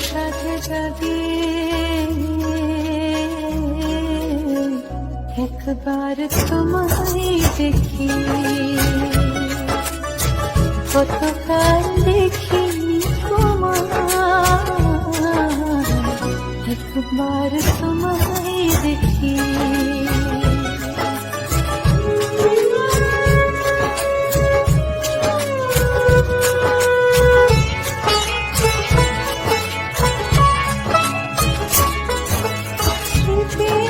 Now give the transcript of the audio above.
সাথে জাগে একবার তোমায় দেখি। কতকাল দেখি তোমার একবার Thank you.